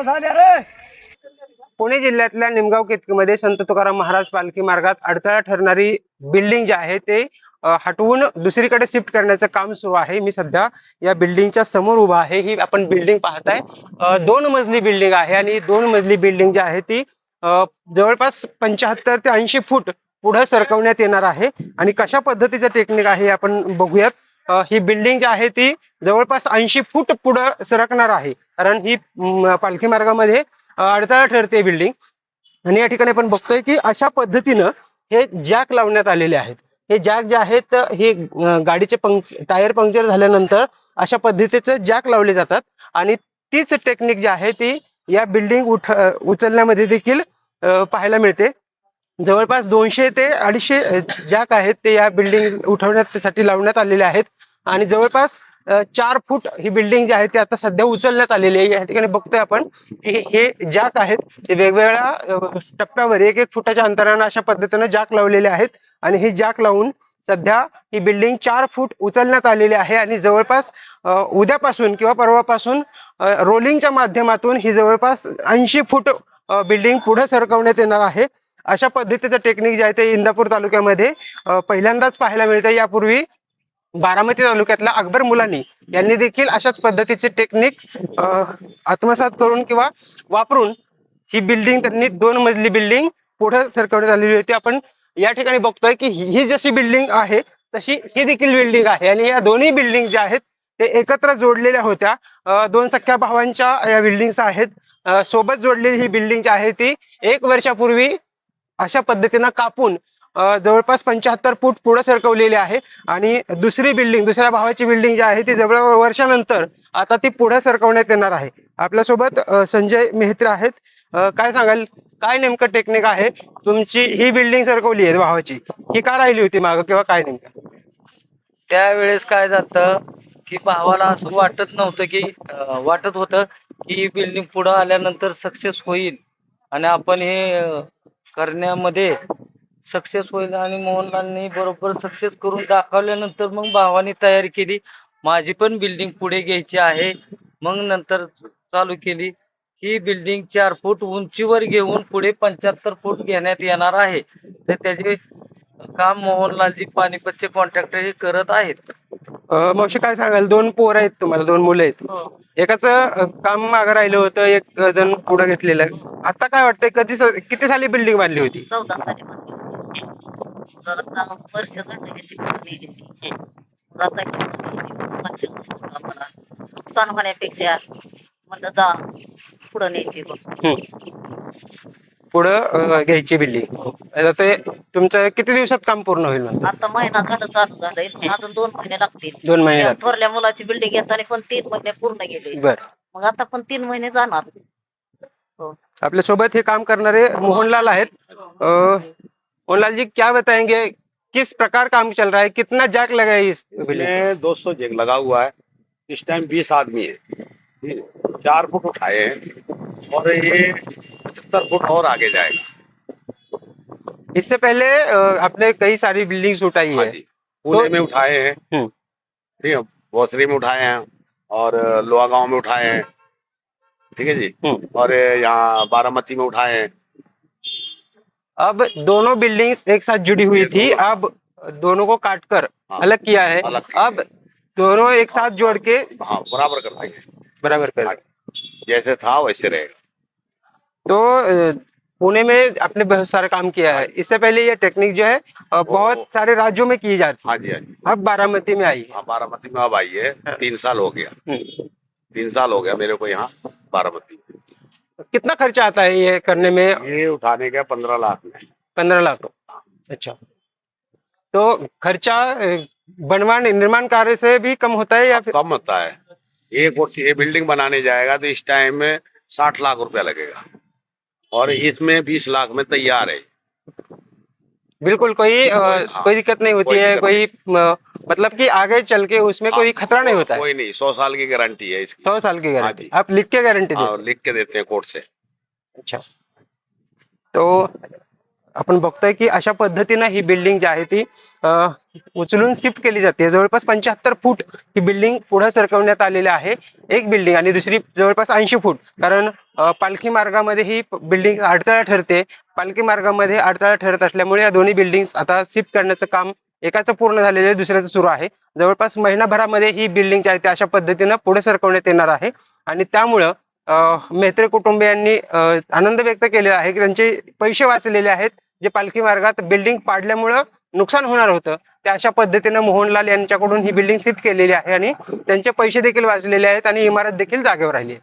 रे. पुणे जिल्ह्यातल्या निमगाव केतकीमध्ये संत तुकाराम महाराज पालखी मार्गात अडथळा ठरणारी बिल्डिंग जे आहे ते हटवून दुसरीकडे शिफ्ट करण्याचं काम सुरू आहे. मी सध्या या बिल्डिंगच्या समोर उभा आहे. ही आपण बिल्डिंग पाहताय. दोन मजली बिल्डिंग आहे आणि दोन मजली बिल्डिंग जी आहे ती जवळपास पंच्याहत्तर ते ऐंशी फूट पुढे सरकवण्यात येणार आहे. आणि कशा पद्धतीचं टेक्निक आहे हे आपण बघूयात. ही बिल्डिंग जी आहे ती जवळपास ऐंशी फूट पुढं सरकणार आहे. कारण ही पालखी मार्गामध्ये अडथळा ठरते बिल्डिंग आणि या ठिकाणी आपण बघतोय की अशा पद्धतीनं हे जॅक लावण्यात आलेले आहेत. हे जॅक जे आहेत हे गाडीचे पंक्च टायर पंक्चर झाल्यानंतर अशा पद्धतीचे जॅक लावले जातात. आणि तीच टेक्निक जी आहे ती या बिल्डिंग उठ उचलण्यामध्ये देखील पाहायला मिळते. जवळपास दोनशे ते अडीचशे जॅक आहेत ते या बिल्डिंग उठवण्यासाठी लावण्यात आलेले आहेत. आणि जवळपास चार फूट ही बिल्डिंग जी आहे ती आता सध्या उचलण्यात आलेली आहे. या ठिकाणी बघतोय आपण की हे जॅक आहेत. ते वेगवेगळ्या टप्प्यावर एक एक फुटाच्या अंतरानं अशा पद्धतीनं जॅक लावलेले आहेत. आणि हे जॅक लावून सध्या ही बिल्डिंग चार फूट उचलण्यात आलेली आहे. आणि जवळपास उद्यापासून किंवा परवापासून रोलिंगच्या माध्यमातून ही जवळपास ऐंशी फूट बिल्डिंग पुढे सरकवण्यात येणार आहे. अशा पद्धतीचं टेक्निक जे आहे ते इंदापूर तालुक्यामध्ये पहिल्यांदाच पाहायला मिळतं यापूर्वी बारामती तालुक्यातल्या अकबर मुलांनी यांनी देखील अशाच पद्धतीचे टेक्निक आत्मसात करून किंवा वापरून ही बिल्डिंग त्यांनी दोन मजली बिल्डिंग पुढे सरकवण्यात आलेली होती. आपण या ठिकाणी बघतोय की ही जशी बिल्डिंग आहे तशी ही देखील बिल्डिंग आहे. आणि या दोन्ही बिल्डिंग ज्या आहेत ते एकत्र जोडलेल्या होत्या. दोन सख्या भावांच्या या बिल्डिंग्स आहेत. सोबत जोडलेली ही बिल्डिंग जी आहे ती एक वर्षापूर्वी अशा पद्धतीनं कापून जवळपास पंच्याहत्तर फूट पुढे सरकवलेली आहे. आणि दुसरी बिल्डिंग दुसऱ्या भावाची बिल्डिंग जी आहे ती जवळ वर्षानंतर आता ती पुढे सरकवण्यात येणार आहे. आपल्यासोबत संजय मेहत्रे आहेत. काय सांगाल? काय नेमकं टेक्निक आहे? तुमची ही बिल्डिंग सरकवली आहे भावाची. ही का राहिली होती मागं किंवा काय नेमकं? त्यावेळेस काय जातं की भावाला असं वाटत नव्हतं की अं, वाटत होतं की ही बिल्डिंग पुढं आल्यानंतर सक्सेस होईल. आणि आपण हे अं, करण्यामध्ये सक्सेस होईल आणि मोहनलालनी बरोबर सक्सेस करून दाखवल्यानंतर मग भावानी तयारी केली. माझी पण बिल्डिंग पुढे घ्यायची आहे. मग नंतर चालू केली. ही बिल्डिंग चार फूट उंचीवर घेऊन पुढे पंच्याहत्तर फूट घेण्यात येणार आहे. तर त्याचे काम मोहनलालजी पानिपतचे कॉन्ट्रॅक्टर हे करत आहेत? अ, मावशी काय सांगाल? दोन पोर आहेत तुम्हाला दोन मुलं आहेत. एकाचं काम मागं राहिलं होतं एक जण पुढे घेतलेलं. आता काय वाटतंय कधी स- किती साली बिल्डिंग बांधली होती? चौदा साली ह्याची मग आता ह्याची पंचायत आम्हाला नुकसान होण्यापेक्षा म्हणलं जा पुढं न्यायची बघ. पुढं घ्यायची बिल्डिंग आता ते तुमचं किती दिवसात काम पूर्ण होईल? आता महिना झालं चालू झालंय. पण अजून दोन महिने लागतील. दोन महिने त्या लागतील. थोरल्या मुलाची बिल्डिंग घेताना पण तीन महिने पूर्ण गेले. बर. मग आता पण तीन महिने जाणार. हो. आपल्यासोबत हे काम करणारे मोहनलाल आहेत. अ, मोहनलाल जी क्या बताएंगे? किस प्रकार काम चल रहा है? कितना जैक लगा है इस बिल्डिंग इसमें 200 जग लगा हुआ है। इस टाइम 20 आदमी है है? चार फुट उठाए हैं। और ये पचहत्तर फुट और आगे जाएगा। इससे पहले आपने कई सारी बिल्डिंग्स उठाई हाँ है। पुणे तो- में उठाए हैं। हम्म। ठीक है भोसरी में उठाए हैं और लोहा गाँव में उठाए हैं। ठीक है जी? हम्म। और यहाँ बारामती में उठाए हैं। अब दोनों बिल्डिंग्स एक साथ जुड़ी हुई थी। अब दोनों को काटकर हाँ, अलग किया है। अलग अब दोनों एक साथ जोड़ के हाँ बराबर कर देंगे। बराबर कर हाँ, जैसे था वैसे रहेगा। तो पुणे में आपने बहुत सारा काम किया है। इससे पहले ये टेक्निक जो है बहुत सारे राज्यों में की जाती हाँ। जी हाँ जी। अब बारामती में आई है। हाँ बारामती में अब आई है। हाँ। तीन साल हो गया। हम्म। तीन साल हो गया मेरे को यहाँ बारामती। कितना खर्चा आता है ये करने में? ये उठाने का पंद्रह लाख में। पंद्रह लाख अच्छा। तो खर्चा बनवा निर्माण कार्य से भी कम होता है या फिर? कम होता है। एक ये बिल्डिंग बनाने जाएगा तो इस टाइम में साठ लाख रुपया लगेगा। और इसमें बीस लाख में तैयार है। बिल्कुल कोई आ, हाँ, कोई दिक्कत नहीं होती कोई है कोई मतलब कि आगे चल के उसमें कोई हाँ, खतरा नहीं होता कोई नहीं सौ साल की गारंटी है इसकी। सौ साल की हाँ गारंटी आप लिख के गारंटी हाँ, लिख के देते हैं कोर्ट से। अच्छा। तो आपण बघतोय की अशा पद्धतीनं ही बिल्डिंग जी आहे ती उचलून शिफ्ट केली जाते. जवळपास पंच्याहत्तर फूट ही बिल्डिंग पुढे सरकवण्यात आलेली आहे. एक बिल्डिंग आणि दुसरी जवळपास ऐंशी फूट. कारण पालखी मार्गामध्ये ही बिल्डिंग अडथळा ठरते. पालखी मार्गामध्ये अडथळा ठरत असल्यामुळे या दोन्ही बिल्डिंग आता शिफ्ट करण्याचं काम एकाचं पूर्ण झालेलं आहे दुसऱ्याचं सुरू आहे. जवळपास महिनाभरामध्ये ही बिल्डिंग जी आहे ती अशा पद्धतीनं पुढे सरकवण्यात येणार आहे. आणि त्यामुळं मेहत्रे कुटुंबियांनी आनंद व्यक्त केलेला आहे. की त्यांचे पैसे वाचलेले आहेत. जे पालखी मार्गात बिल्डिंग पाडल्यामुळं नुकसान होणार होतं. ते अशा पद्धतीनं मोहनलाल यांच्याकडून ही बिल्डिंग सिद्ध केलेली आहे आणि त्यांचे पैसे देखील वाचलेले आहेत आणि इमारत देखील जागेवर राहिली आहे.